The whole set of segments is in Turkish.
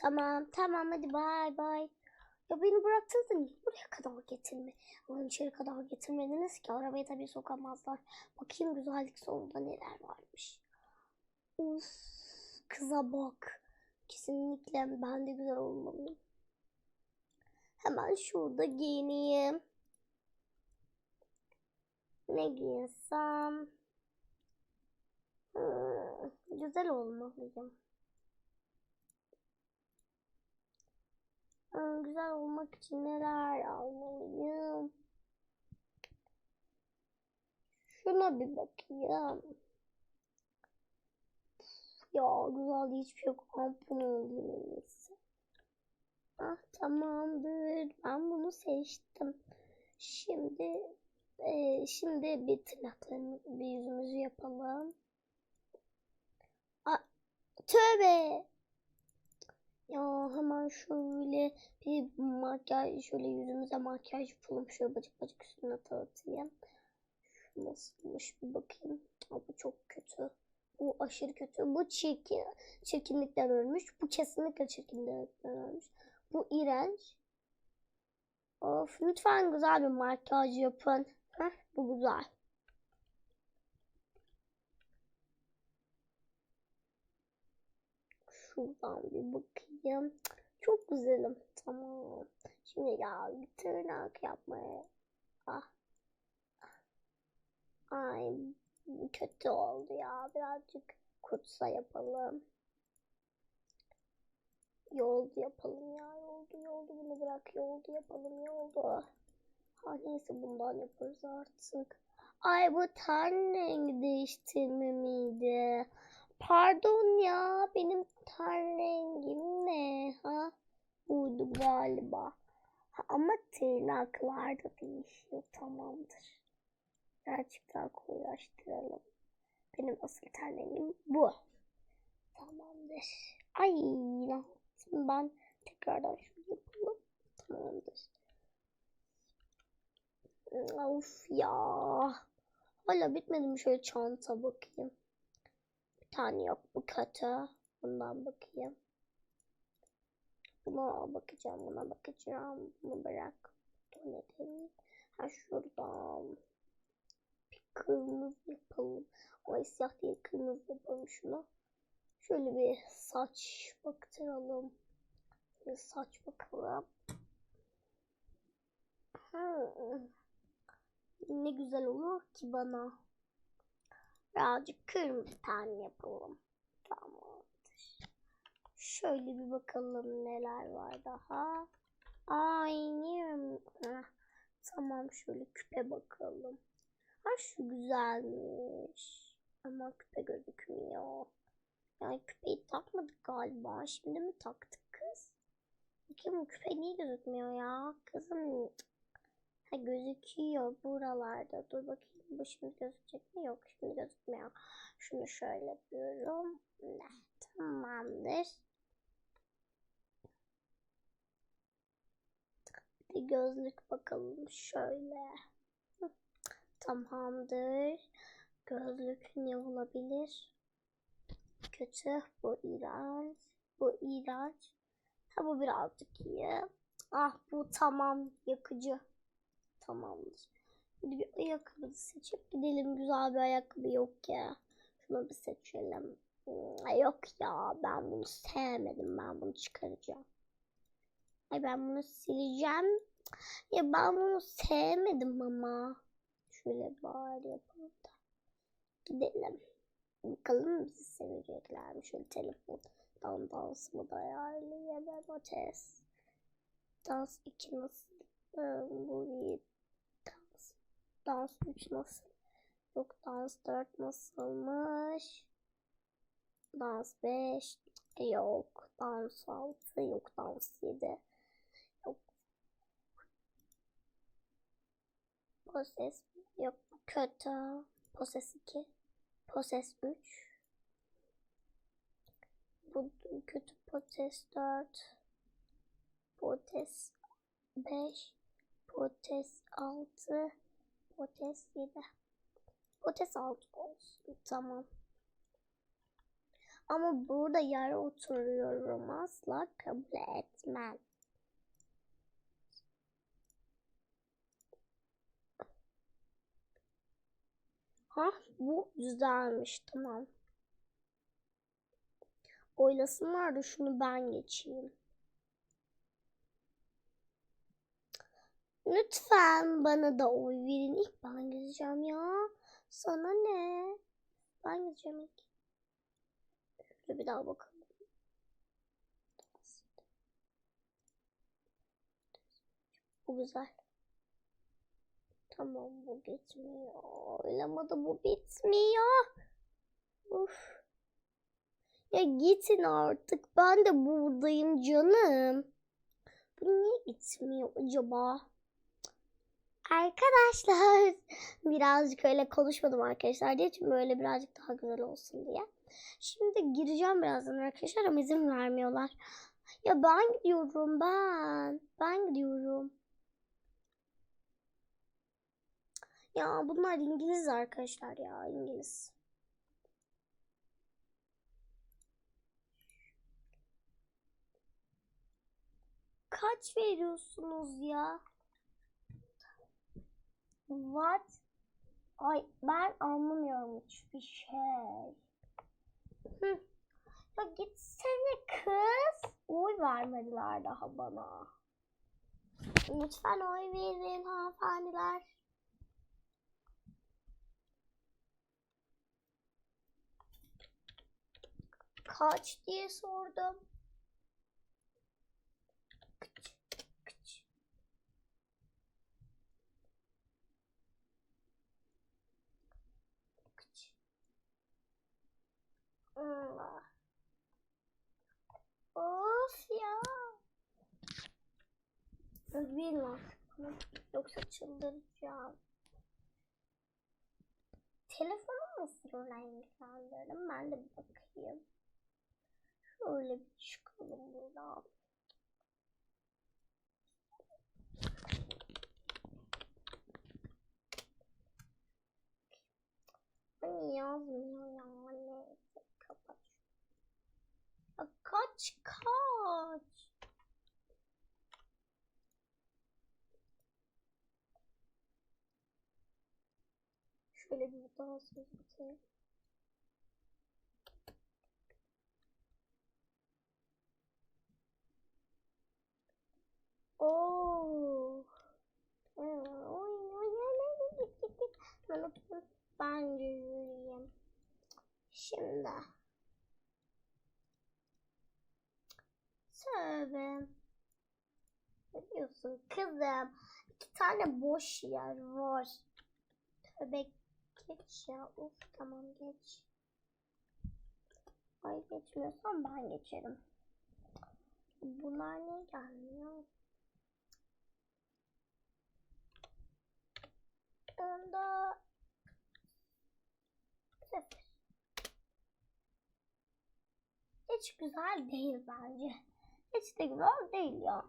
Tamam tamam hadi bay bay. Ya beni bıraktınız da niye buraya kadar getirme? Ulan içeri kadar getirmediniz ki arabayı tabii sokamazlar. Bakayım güzellik sonunda neler varmış. Uf kıza bak. Kesinlikle ben de güzel olmalıyım. Hemen şurada giyineyim. Ne giyinsem? Hmm, güzel olmalıyım. Güzel olmak için neler almalıyım? Şuna bir bakayım. Ya güzel hiçbir şey en iyisi. Ah tamamdır. Ben bunu seçtim. Şimdi e, şimdi bir tırnaklarımızı, bir yüzümüzü yapalım. Aa, tövbe. Ya hemen şöyle bir makyaj, şöyle yüzümüze makyaj yapalım. Şöyle bacak bacak üstüne tartayım. Şu nasılmış bir bakayım. Aa, bu çok kötü. Bu aşırı kötü. Bu çirkin, çirkinlikten ölmüş. Bu kesinlikle çirkinlikten ölmüş. Bu iğrenç. Of lütfen güzel bir makyaj yapın. Heh, bu güzel. Şuradan bir bakayım. Çok güzelim. Tamam. Şimdi ya tırnak yapmaya. Ah. Ay kötü oldu ya. Birazcık kutsa yapalım. Yoldu yapalım ya. Yoldu yoldu bunu bırak. Yoldu yapalım yoldu. Ha neyse bundan yaparız artık. Ay bu ten rengi değiştirme miydi? Pardon ya benim ten rengim ne? Ha? Buydu galiba. Ha, ama tırnaklar da değişiyor tamamdır. Birazcık daha koyulaştıralım. Benim asıl ten rengim bu. Tamamdır. Ay ne ben? Tekrardan şunu yapalım. Tamamdır. Of ya. Hala bitmedi mi şöyle çanta bakayım. Tane yok bu kötü. Bundan bakayım. Buna bakacağım, buna bakacağım. Bunu bırak. Dur ne diyeyim. Ha şuradan. Bir kırmızı yapalım. Ay siyah değil kırmızı yapalım şunu. Şöyle bir saç baktıralım. Bir saç bakalım. Hmm. Ne güzel olur ki bana. Birazcık kırmızı ten yapalım. Tamamdır. Şöyle bir bakalım neler var daha. Aynı. Heh, Tamam şöyle küpe bakalım. Ha şu güzelmiş. Ama küpe gözükmüyor. Yani küpeyi takmadık galiba. Şimdi mi taktık kız? Bakayım küpe niye gözükmüyor ya? Kızım Ha gözüküyor buralarda. Dur bakayım bu şimdi gözükecek mi? Yok şimdi gözükmüyor. Şunu şöyle yapıyorum. Tamamdır. Bir gözlük bakalım şöyle. Tamamdır. Gözlük ne olabilir? Kötü. Bu iğrenç. Bu iğrenç. Ha bu birazcık iyi. Ah bu tamam yakıcı. Tamamdır. Şimdi bir ayakkabı seçip gidelim. Güzel bir ayakkabı yok ya. Şunu bir seçelim. Hmm, Yok ya ben bunu sevmedim. Ben bunu çıkaracağım. Ay ben bunu sileceğim. Ya ben bunu sevmedim ama. Şöyle bari yapalım da. Gidelim. Bakalım bizi sevecekler mi? Şöyle telefondan dansımı da ayarlayalım. O test. Dans 2 nasıl? Ee, Bu bir dans. Dans 3 nasıl? Yok dans 4 nasılmış? Dans 5 yok. Dans 6 yok. Dans 7 yok. Poses yok. Kötü. Poses 2 Poses 3 Bu kötü Poses 4 Poses 5 Potes 6 Potes 7 Potes 6 olsun. Tamam. Ama burada yere oturuyorum asla kabul etmem. Ha bu güzelmiş tamam. Oylasınlar da şunu ben geçeyim. Lütfen bana da oy verin. İlk ben gideceğim ya. Sana ne? Ben gideceğim ilk. Şöyle bir daha bakalım. Bu güzel. Tamam bu gitmiyor. Oylamadı bu bitmiyor. Uf. Ya gitin artık. Ben de buradayım canım. Bu niye gitmiyor acaba? Arkadaşlar birazcık öyle konuşmadım arkadaşlar diye çünkü böyle birazcık daha güzel olsun diye. Şimdi gireceğim birazdan arkadaşlar ama izin vermiyorlar. Ya ben gidiyorum ben. Ben gidiyorum. Ya bunlar İngiliz arkadaşlar ya İngiliz. Kaç veriyorsunuz ya? What? Ay ben anlamıyorum hiçbir şey. Hı. Ya gitsene kız. Oy vermediler daha bana. Lütfen oy verin hanımefendiler. Kaç diye sordum. Bilmem. Yoksa çıldıracağım. Telefonu nasıl renklendirdim? Ben de bir bakayım. Şöyle bir çıkalım buradan. Ay yazmıyor ya. Neyse kapat. Kaç kaç. Şöyle bir daha söz atayım. Oo. Oy oy oy git git git. Ben ben yürüyeyim. Şimdi. Tövbe. Ne diyorsun kızım? İki tane boş yer var. Tövbe geç ya. Uf tamam geç. Ay geçmiyorsan ben geçerim. Bunlar niye gelmiyor? Onda sıfır. Hiç güzel değil bence. Hiç de güzel değil ya.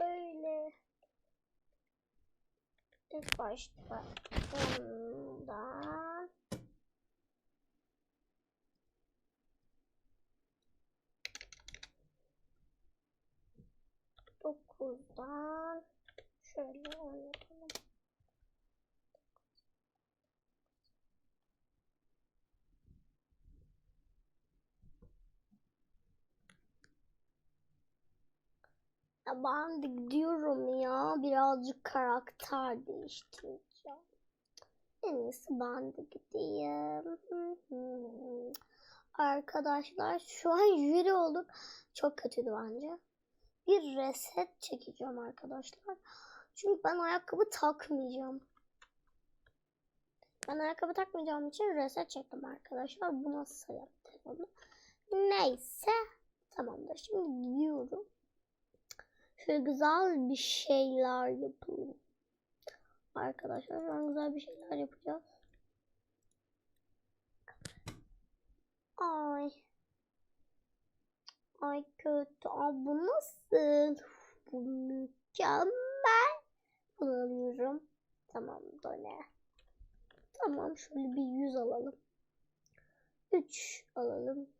Şöyle ilk başta ondan dokuzdan şöyle oynayalım. Ya ben gidiyorum ya. Birazcık karakter değiştireceğim. En iyisi ben de gideyim. Arkadaşlar şu an jüri olduk. Çok kötüydü bence. Bir reset çekeceğim arkadaşlar. Çünkü ben ayakkabı takmayacağım. Ben ayakkabı takmayacağım için reset çektim arkadaşlar. Bu nasıl yaptım? Neyse. Tamamdır. Şimdi gidiyorum. Şöyle güzel bir şeyler yapalım. Arkadaşlar şu an güzel bir şeyler yapacağız. Ay. Ay kötü. Aa, bu nasıl? bu mükemmel. Bunu alıyorum. Tamam done. Tamam şöyle bir 100 alalım. 3 alalım.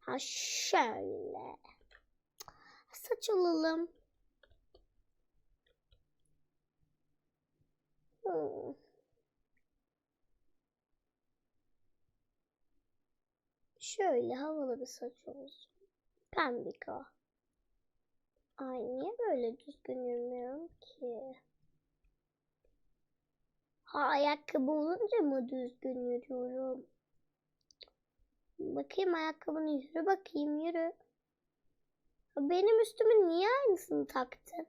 Ha şöyle. Saç alalım. Hmm. Şöyle havalı bir saç olsun. Pembika. Ay niye böyle düzgün yürümüyorum ki? Ha ayakkabı olunca mı düzgün yürüyorum? Bakayım ayakkabını yürü bakayım yürü. Benim üstümün niye aynısını taktın?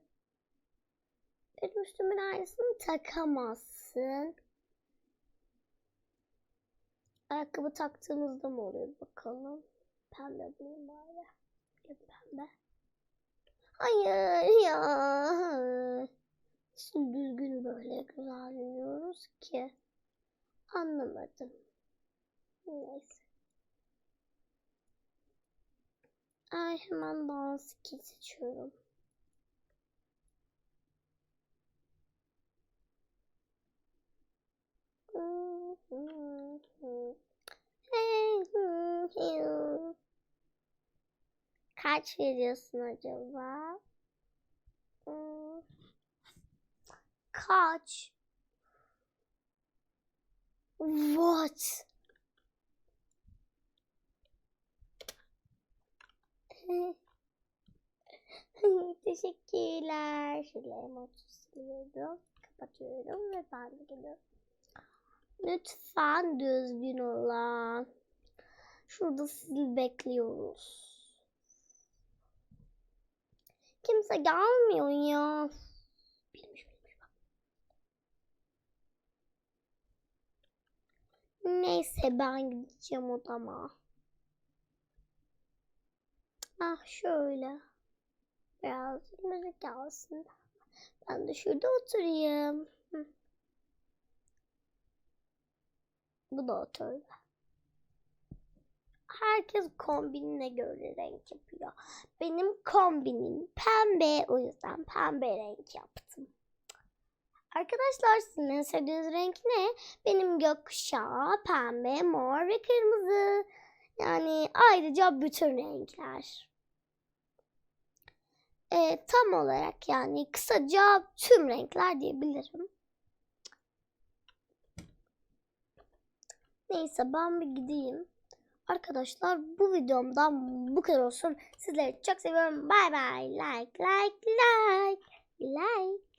Benim üstümün aynısını takamazsın. Ayakkabı taktığımızda mı oluyor bakalım. Pembe bulayım bari. Pembe. Hayır ya. Nasıl düzgün böyle güzel ki? Anlamadım. Neyse. Ay hemen dans skill seçiyorum. Kaç veriyorsun acaba? Kaç? What? Teşekkürler. Şöyle emoji siliyorum. Kapatıyorum ve ben de geliyorum. Lütfen düzgün olan. Şurada sizi bekliyoruz. Kimse gelmiyor ya. Bilmiş bilmiş bak. Neyse ben gideceğim odama. Ah şöyle. Biraz müzik gelsin. Ben de şurada oturayım. Bu da oturdu. Herkes kombinine göre renk yapıyor. Benim kombinim pembe. O yüzden pembe renk yaptım. Arkadaşlar sizin en sevdiğiniz renk ne? Benim gökkuşağı, pembe, mor ve kırmızı. Yani ayrıca bütün renkler. Ee, tam olarak yani kısaca tüm renkler diyebilirim. Neyse ben bir gideyim. Arkadaşlar bu videomdan bu kadar olsun. Sizleri çok seviyorum. Bay bay. Like like like.